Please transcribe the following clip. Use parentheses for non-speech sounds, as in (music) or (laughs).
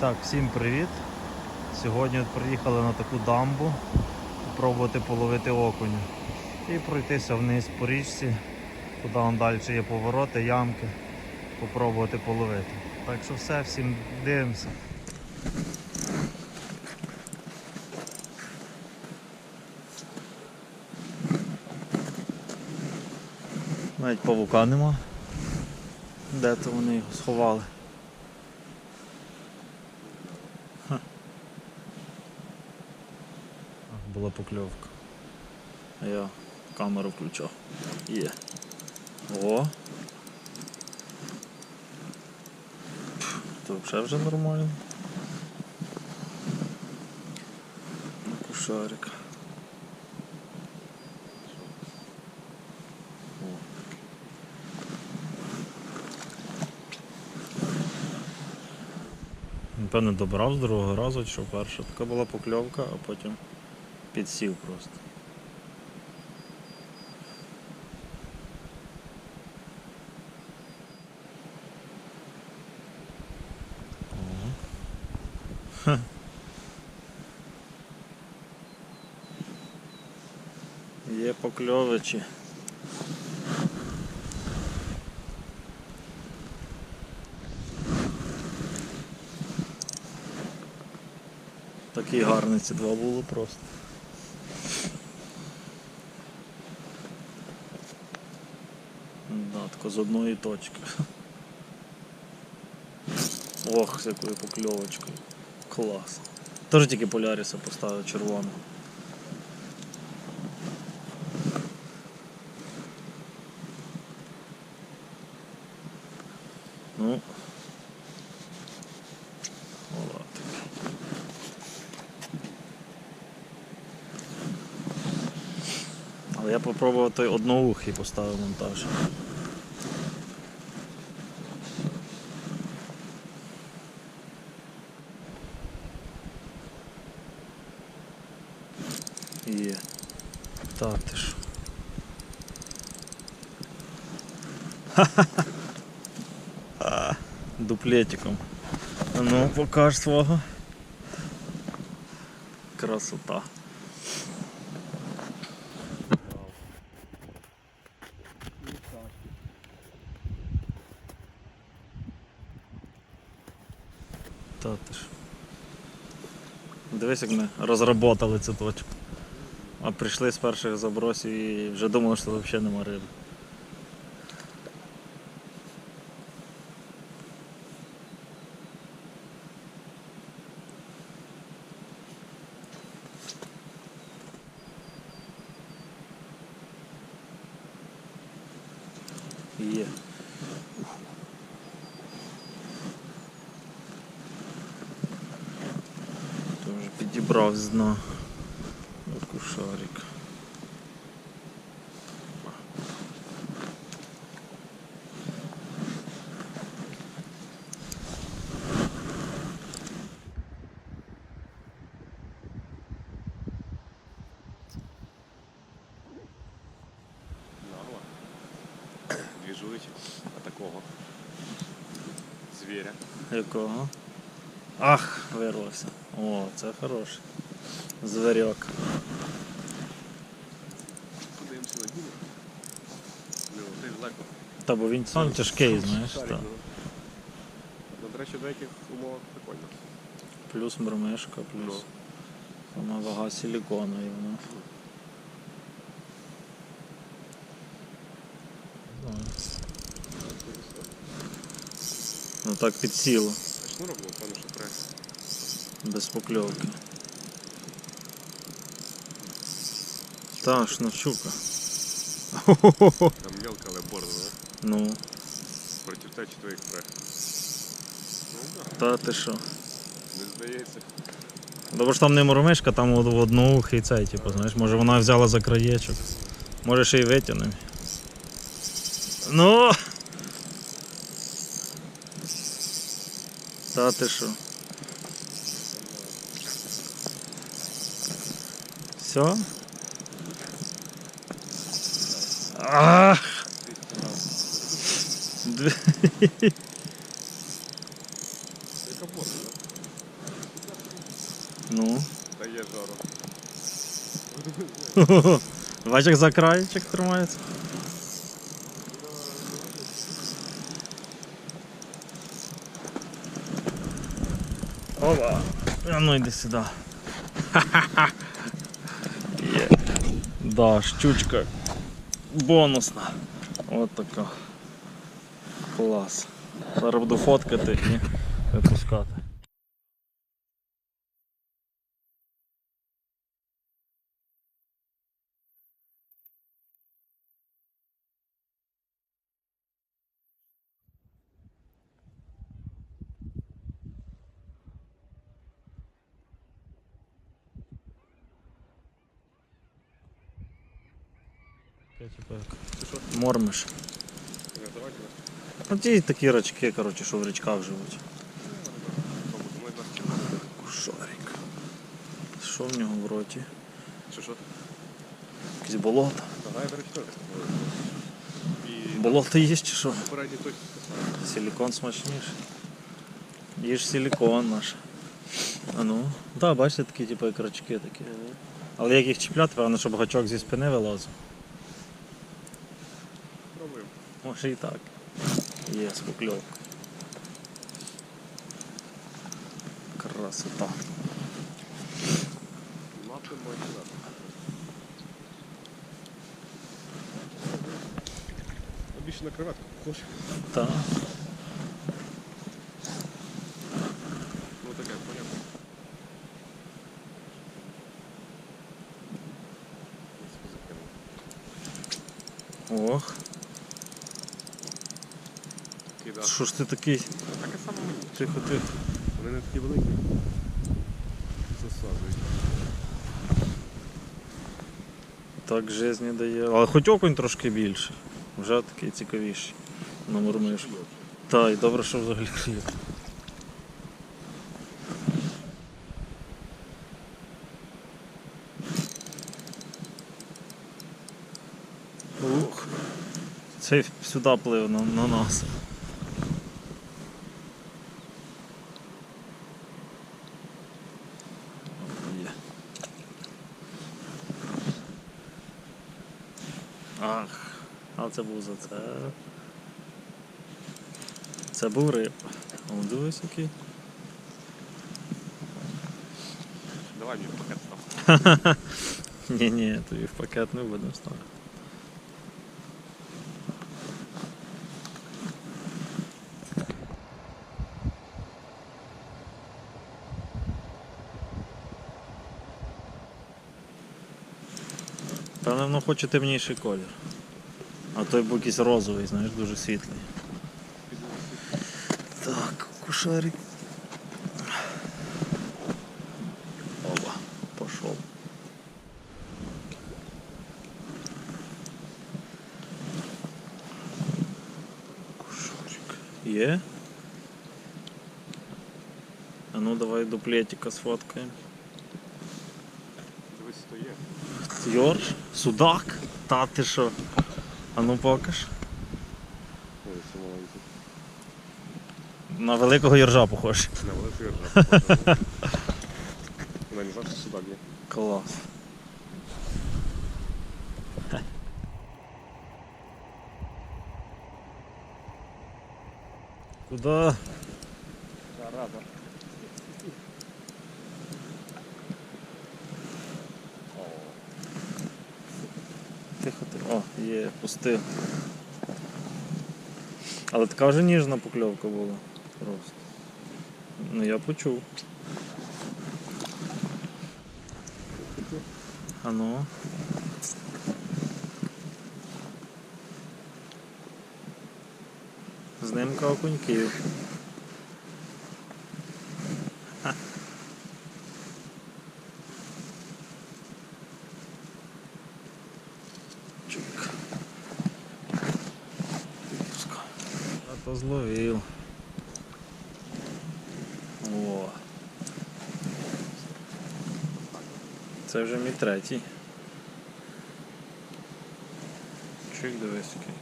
Так, всім привіт. Сьогодні от приїхали на таку дамбу спробувати половити окуня. І пройтися вниз по річці, туди вон далі є повороти, ямки, попробувати половити. Так що все, всім дивимося. Навіть павука нема. Де то вони його сховали? Була покльовка. Я камеру включав. Є. О. То взагалі вже нормально. Кушарик. О. Напевно, добрав з другого разу, що перша. Така була покльовка, а потім підсів просто. Є покльовичі. Такі гарні ці два було просто. Да, з одної точки. Ох, з якою покльовочкою. Клас. Теж тільки Поляріса поставив червоного. Ну. О. Але я попробував той одноухий поставив монтаж. Є. Та ти ж. А, (laughs) Дуплетиком. А Ну, покаж свого. Красота. Та ти ж. Дивись, як ми розработали цю точку. А прийшли з перших забросів і вже думали, що взагалі нема риби. Є. Підібрав з дна. Кушарик. Нагло. Двіжують такого звіря. Якого? Ах, вирвався. О, це хороший. Зверьок. Подивимося на діло. Ну, ти далеко. Та бо він сам тяжкий, знаєш. Та. ну. До речі, в деяких умовах прикольно. Плюс мормишка, плюс Ну. сама вага силікону і вона. Ну так підсіло, шнурок був, певно, що прес. без покльовки. Та, шнурчука. (laughs) Там мелко, але борзо, да? Ну, Проти течі твоїх прес. Ну так, та ти що? не здається. Добре ж там не мормишка, там в одноухий цей, типу, знаєш, може вона взяла за краєчок. Може ще й витягнемо. Ну. Та ти що? Все? Ах! Ну. Дає жару. Бачиш, за крайчик тримається. Опа. А ну йди сюди. Є. Да, щучка. Бонусна. От така. Клас. Зараз буду фоткати і випускати. Мормиш. Ну ті такі рачки, коротше, що в річках живуть. Кушарик. Що в нього в роті? Що що? Якісь речі, Болото є чи що? Силікон смачніший. Їж силікон наш. А ну. Так, да, бачите, такі, типу, рачки такі. Але як їх чіпляти, певно, щоб гачок зі спини вилазив. Може і так. Є спокльовка. Красота. Лапи мощна. А Більше на креветку похоже. Так. Ну таке, понятно. Ох. Кида. Що ж ти такий? Таке саме мені. Тихо, тихо. Вони не такі великі. Засаджують. Так жизнь дає. Але хоч окунь трошки більше. Вже такий цікавіший. На мурмишку. Та, і добре, що взагалі клює. Ух. Цей сюди плив на, на нас. Є. Ах, а це був за це. Це був риб. О, дивись який. Давай мені пакет став. Ні, ні, тобі в пакет не будемо ставити. Певно, воно хоче темніший колір. А той був якийсь розовий, знаєш, дуже світлий. Так, кушарик. Опа, пошел. Кушарик. Є? А ну давай дуплетика сфоткаємо. Дивись, то є. Йорш? Судак? Та ти що? А ну покаж. На великого йоржа похож. На великий ржа. Вона (laughs) не завжди судак є. Клас. Куда? Зараза. Тихо. О, є, пустив. Але така вже ніжна покльовка була. Просто. Ну я почув. А ну. Знимка окуньків. А то зловив. О. Це вже мій третій. Чик дивись який.